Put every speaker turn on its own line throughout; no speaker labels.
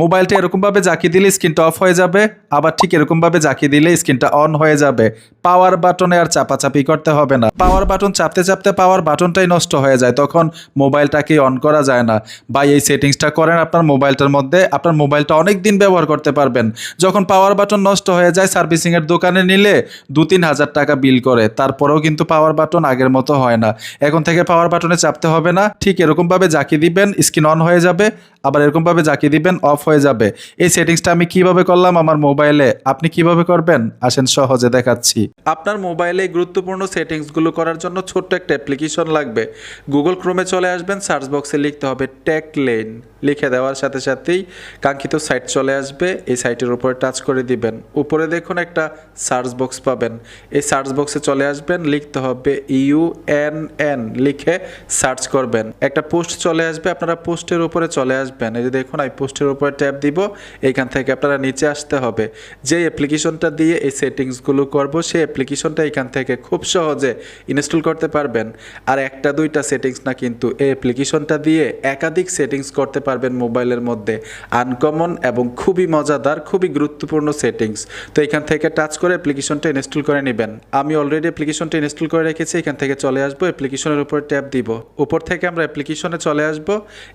মোবাইলটা এরকমভাবে জাকি দিলে স্ক্রিনটা অফ হয়ে যাবে, আবার ঠিক এরকমভাবে জাকি দিলে স্ক্রিনটা অন হয়ে যাবে। পাওয়ার বাটনে আর চাপাচাপি করতে হবে না। পাওয়ার বাটন চাপতে চাপতে পাওয়ার বাটনটাই নষ্ট হয়ে যায়, তখন মোবাইলটাকে অন করা যায় না। বা এই সেটিংসটা করেন আপনার মোবাইলটার মধ্যে, আপনার মোবাইলটা অনেক দিন ব্যবহার করতে পারবেন। যখন পাওয়ার বাটন নষ্ট হয়ে যায়, সার্ভিসিংয়ের দোকানে নিলে দু তিন হাজার টাকা বিল করে, তারপরেও কিন্তু পাওয়ার বাটন আগের মতো হয় না। এখন থেকে পাওয়ার বাটনে চাপতে হবে না, ঠিক এরকমভাবে জাকি দিবেন, স্ক্রিন অন হয়ে যাবে, আবার এরকমভাবে জাকি দিবেন, অফ হয়ে যাবে। এই সেটিংসটা আমি কীভাবে করলাম আমার মোবাইলে? আপনি কীভাবে করবেন? আসেন সহজে দেখাচ্ছি। আপনার মোবাইলে গুরুত্বপূর্ণ সেটিংসগুলো করার জন্য ছোট্ট একটা অ্যাপ্লিকেশন লাগবে। গুগল ক্রোমে চলে আসবেন, সার্চ বক্সে লিখতে হবে টেক লেন। লিখে দেওয়ার সাথে সাথেই কাঙ্ক্ষিত সাইট চলে আসবে। এই সাইটের উপরে টাচ করে দিবেন। উপরে দেখুন একটা সার্চ বক্স পাবেন। এই সার্চ বক্সে চলে আসবেন, লিখতে হবে ইউ এন এন। লিখে সার্চ করবেন। একটা পোস্ট চলে আসবে, আপনারা পোস্টের উপরে চলে আসবেন। এই যে দেখুন, এই পোস্টের উপরে ট্যাপ দিব, এইখান থেকে আপনারা নিচে আসতে হবে। যে অ্যাপ্লিকেশনটা দিয়ে এই সেটিংসগুলো করব, সেই অ্যাপ্লিকেশনটা এখান থেকে খুব সহজে ইনস্টল করতে পারবেন। আর একটা, দুইটা সেটিংস না কিন্তু, এই অ্যাপ্লিকেশনটা দিয়ে একাধিক সেটিংস করতে পারবেন মোবাইলের মধ্যে। আনকমন এবং খুবই মজাদার, খুবই গুরুত্বপূর্ণ সেটিংস। তো এখান থেকে টাচ করে অ্যাপ্লিকেশনটা ইনস্টল করে নেবেন। আমি অলরেডি অ্যাপ্লিকেশনটা ইনস্টল করে রেখেছি এখান থেকে চলে আসব অ্যাপ্লিকেশনের উপর ট্যাপ দিব। উপর থেকে আমরা অ্যাপ্লিকেশনে চলে আসব।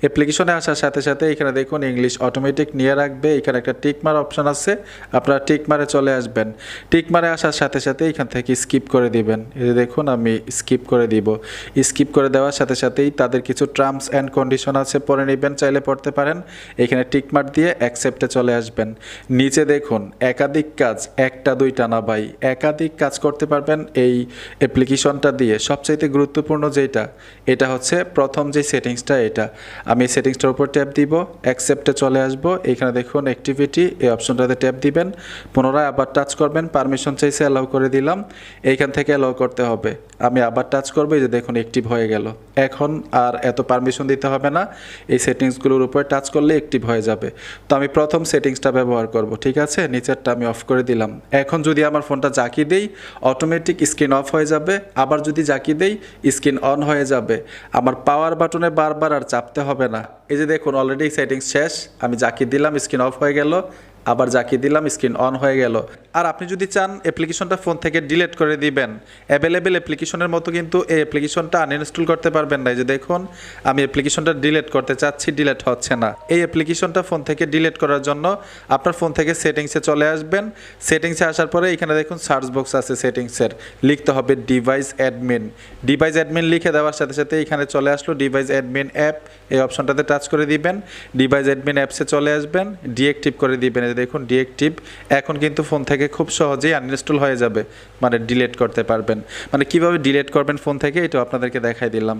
অ্যাপ্লিকেশনে আসার সাথে সাথে এখানে দেখুন ইংলিশ অটোমেটিক নিয়ে রাখবে, এখানে একটা টিক মার অপশন আছে, আপনারা টিক মারে চলে আসবেন। টিক মারে আসার সাথে সাথে এখান থেকে স্কিপ করে দিবেন। এই দেখুন, আমি স্কিপ করে দিব। স্কিপ করে দেওয়ার সাথে সাথেই তাদের কিছু টার্মস অ্যান্ড কন্ডিশন আছে পরে নেবেন, চাইলে পড়তে পারেন। এখানে টিক মার দিয়ে অ্যাকসেপ্টে চলে আসবেন। নিচে দেখুন, একাধিক কাজ, একটা, দুইটা না ভাই। একাধিক কাজ করতে পারবেন এই অ্যাপ্লিকেশনটা দিয়ে। সবচাইতে গুরুত্বপূর্ণ যেটা, এটা হচ্ছে প্রথম যে সেটিংসটা এটা। আমি সেটিংসটার উপর ট্যাপ দিব অ্যাকসেপ্টে চলে আসব। এখানে দেখুন অ্যাক্টিভিটি এই অপশনটাতে ট্যাপ দিবেন। পুনরায় আবার টাচ করবেন। পারমিশন চাইছে অ্যালাউ করে দিলাম। এইখান থেকে অ্যালাউ করতে হবে। আমি আবার টাচ করব যে দেখুন অ্যাক্টিভ হয়ে গেল। এখন আর এত পারমিশন দিতে হবে না। এই সেটিংসগুলোর উপরে টাচ করলে অ্যাক্টিভ হয়ে যাবে। তো আমি প্রথম সেটিংসটা ব্যবহার করব, ঠিক আছে? নিচেরটা আমি অফ করে দিলাম। এখন যদি আমার ফোনটা জাকি দেই অটোমেটিক স্ক্রিন অফ হয়ে যাবে। আবার যদি জাকি দেই স্ক্রিন অন হয়ে যাবে। আমার পাওয়ার বাটনে বারবার আর চাপতে হবে না। এই যে দেখুন অলরেডি সেটিংস শেষ। আমি জাকি দিলাম স্ক্রিন অফ হয়ে গেল। আবার জাকি দিলাম, স্ক্রিন অন হয়ে গেল। আর আপনি যদি চান অ্যাপ্লিকেশনটা ফোন থেকে ডিলেট করে দিবেন। অ্যাভেলেবেল অ্যাপ্লিকেশনের মতো কিন্তু এই অ্যাপ্লিকেশনটা আনইনস্টল করতে পারবেন না। যে দেখুন, আমি অ্যাপ্লিকেশনটা ডিলেট করতে চাচ্ছি ডিলেট হচ্ছে না। এই অ্যাপ্লিকেশনটা ফোন থেকে ডিলেট করার জন্য আপনার ফোন থেকে সেটিংসে চলে আসবেন। সেটিংসে আসার পরে এখানে দেখুন সার্চ বক্স আছে সেটিংসের লিখতে হবে ডিভাইস অ্যাডমিন ডিভাইস অ্যাডমিন লিখে দেওয়ার সাথে সাথে এখানে চলে আসলো ডিভাইস অ্যাডমিন অ্যাপ এই অপশনটাতে টাচ করে দিবেন। ডিভাইস অ্যাডমিন অ্যাপসে চলে আসবেন। ডিএক্টিভ করে দিবেন। দেখুন ডিএক্টিভ, এখন কিন্তু ফোন থেকে খুব সহজেই আনইনস্টল হয়ে যাবে মানে ডিলেট করতে পারবেন। মানে কীভাবে ডিলেট করবেন ফোন থেকে এটা আপনাদেরকে দেখাই দিলাম।